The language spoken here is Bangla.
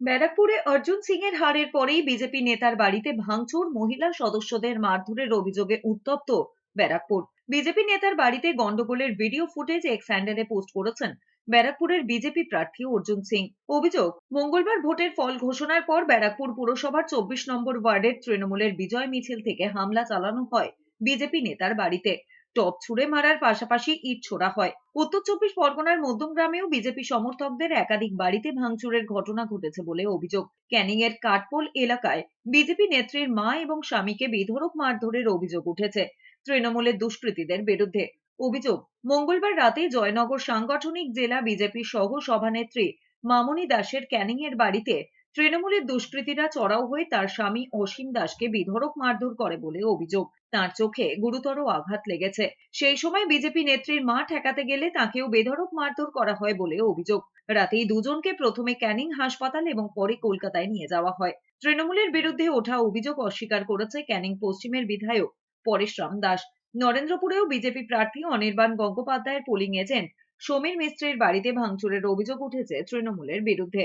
ব্যারাকপুরে অর্জুন সিং এর হারের পরেই বিজেপি নেতার বাড়িতে ভাঙচুর, মহিলা সদস্যদের মারধরের অভিযোগে উত্তপ্ত ব্যারাকপুর। বিজেপি নেতার বাড়িতে গন্ডগোলের ভিডিও ফুটেজ এক্স হ্যান্ডেলে পোস্ট করেছেন ব্যারাকপুরের বিজেপি প্রার্থী অর্জুন সিং। অভিযোগ, মঙ্গলবার ভোটের ফল ঘোষণার পর ব্যারাকপুর পুরসভার চব্বিশ নম্বর ওয়ার্ডের তৃণমূলের বিজয় মিছিল থেকে হামলা চালানো হয় বিজেপি নেতার বাড়িতে। টপ ছুড়ে মারার পাশাপাশি ইট ছোড়া হয়। উত্তর চব্বিশ পরগনার মধ্যমগ্রামেও বিজেপি সমর্থকদের একাধিক বাড়িতে ভাঙচুরের ঘটনা ঘটেছে বলে অভিযোগ। ক্যানিং এর কাটপোল এলাকায় বিজেপি নেত্রীর মা এবং স্বামীকে বেধড়ক মারধরের অভিযোগ উঠেছে। তৃণমূলের দুষ্কৃতীদের বিরুদ্ধে অভিযোগ। মঙ্গলবার রাতে জয়নগর সাংগঠনিক জেলা বিজেপি সহ সভানেত্রী মামনি দাসের ক্যানিং এর বাড়িতে তৃণমূলের দুষ্কৃতীরা চড়াও হয়ে তার স্বামী অসীম দাসকে বেধড়ক মারধর করে বলে অভিযোগ। তার চোখে গুরুতর আঘাত লেগেছে। সেই সময় বিজেপি নেত্রীর মা ঠেকাতে গেলে তাকেও বেধড়ক মারধর করা হয় বলে অভিযোগ। রাতেই দুজনকে প্রথমে ক্যানিং হাসপাতাল এবং পরে কলকাতায় নিয়ে যাওয়া হয়। তৃণমূলের বিরুদ্ধে ওঠা অভিযোগ অস্বীকার করেছে ক্যানিং পশ্চিমের বিধায়ক পরেশরাম দাস। নরেন্দ্রপুরেও বিজেপি প্রার্থী অনির্বাণ গঙ্গোপাধ্যায়ের পোলিং এজেন্ট, সমীর মিস্ত্রির বাড়িতে ভাঙচুরের অভিযোগ উঠেছে তৃণমূলের বিরুদ্ধে।